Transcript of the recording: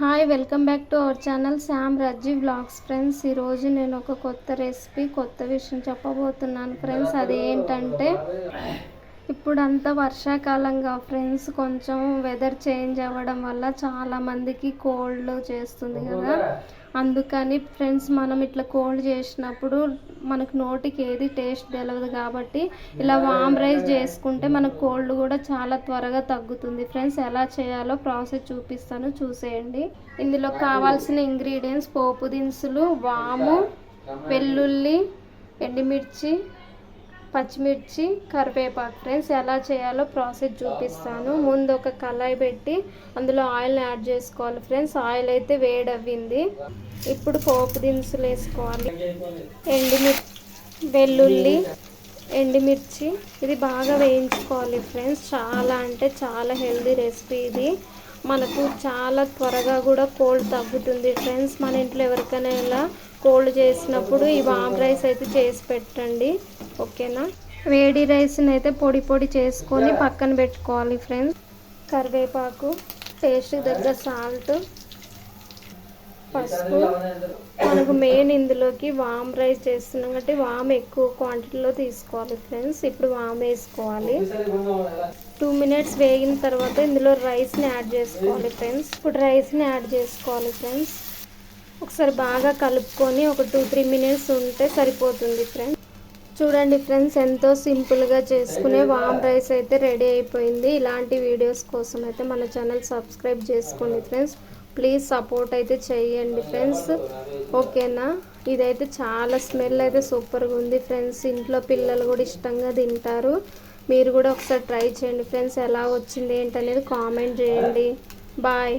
Hi welcome back to our channel Sam Rajji blogs friends ఈరోజు నేను ఒక కొత్త రెసిపీ కొత్త విషయం చెప్పబోతున్నాను. ఫ్రెండ్స్ అది ఏంటంటే ఇప్పుడంతా వర్షాకాలంగా ఫ్రెండ్స్ కొంచెం వెదర్ చేంజ్ అవ్వడం వల్ల చాలా మందికి కోల్డ్ చేస్తుంది కదా. అందుకని ఫ్రెండ్స్ మనం ఇట్లా కోల్డ్ చేసినప్పుడు మనకు నోటికి ఏది టేస్ట్ తెలియదు కాబట్టి ఇలా వామ్ రైస్ చేసుకుంటే మనకు కోల్డ్ కూడా చాలా త్వరగా తగ్గుతుంది. ఫ్రెండ్స్ ఎలా చేయాలో ప్రాసెస్ చూపిస్తాను చూసేయండి. ఇందులో కావాల్సిన ఇంగ్రీడియంట్స్ పోపు దినుసులు వాము వెల్లుల్లి ఎండుమిర్చి పచ్చిమిర్చి కరివేపాకు ఫ్రెండ్స్ ఎలా చేయాలో ప్రాసెస్ చూపిస్తాను. ముందు ఒక కళాయి పెట్టి అందులో ఆయిల్ని యాడ్ చేసుకోవాలి ఫ్రెండ్స్. ఆయిల్ అయితే వేడవ్వింది. ఇప్పుడు పోపు దినుసులు వేసుకోవాలి. ఎండుమిర్చి వెల్లుల్లి ఎండుమిర్చి. ఇది బాగా వేయించుకోవాలి ఫ్రెండ్స్. చాలా అంటే చాలా హెల్దీ రెసిపీ ఇది. మనకు చాలా త్వరగా కూడా కోల్డ్ తగ్గుతుంది. ఫ్రెండ్స్ మన ఇంట్లో ఎవరికైనా ఇలా కోల్డ్ చేసినప్పుడు ఈ వామ్ రైస్ అయితే చేసి పెట్టండి. ఓకేనా? వేడి రైస్ని అయితే పొడి పొడి చేసుకొని పక్కన పెట్టుకోవాలి ఫ్రెండ్స్. కరివేపాకు టేస్ట్ దగ్గర సాల్ట్ పసుపు. మనకు మెయిన్ ఇందులోకి వామ్ రైస్ చేస్తున్నాం కాబట్టి వామ్ ఎక్కువ క్వాంటిటీలో తీసుకోవాలి ఫ్రెండ్స్ ఇప్పుడు వామ్ వేసుకోవాలి. టూ మినిట్స్ వేగిన తర్వాత ఇందులో రైస్ని యాడ్ చేసుకోవాలి ఫ్రెండ్స్ ఇప్పుడు రైస్ని యాడ్ చేసుకోవాలి ఫ్రెండ్స్ ఒకసారి బాగా కలుపుకొని ఒక టూ త్రీ మినిట్స్ ఉంటే సరిపోతుంది ఫ్రెండ్స్ చూడండి ఫ్రెండ్స్ ఎంతో సింపుల్గా చేసుకునే వామ్ రైస్ అయితే రెడీ అయిపోయింది. ఇలాంటి వీడియోస్ కోసం అయితే మన ఛానల్ సబ్స్క్రైబ్ చేసుకోండి ఫ్రెండ్స్ ప్లీజ్ సపోర్ట్ అయితే చేయండి ఫ్రెండ్స్. ఓకేనా? ఇదైతే చాలా స్మెల్ అయితే సూపర్గా ఉంది ఫ్రెండ్స్. ఇంట్లో పిల్లలు కూడా ఇష్టంగా తింటారు. మీరు కూడా ఒకసారి ట్రై చేయండి ఫ్రెండ్స్. ఎలా వచ్చింది ఏంటనేది కామెంట్ చేయండి. బాయ్.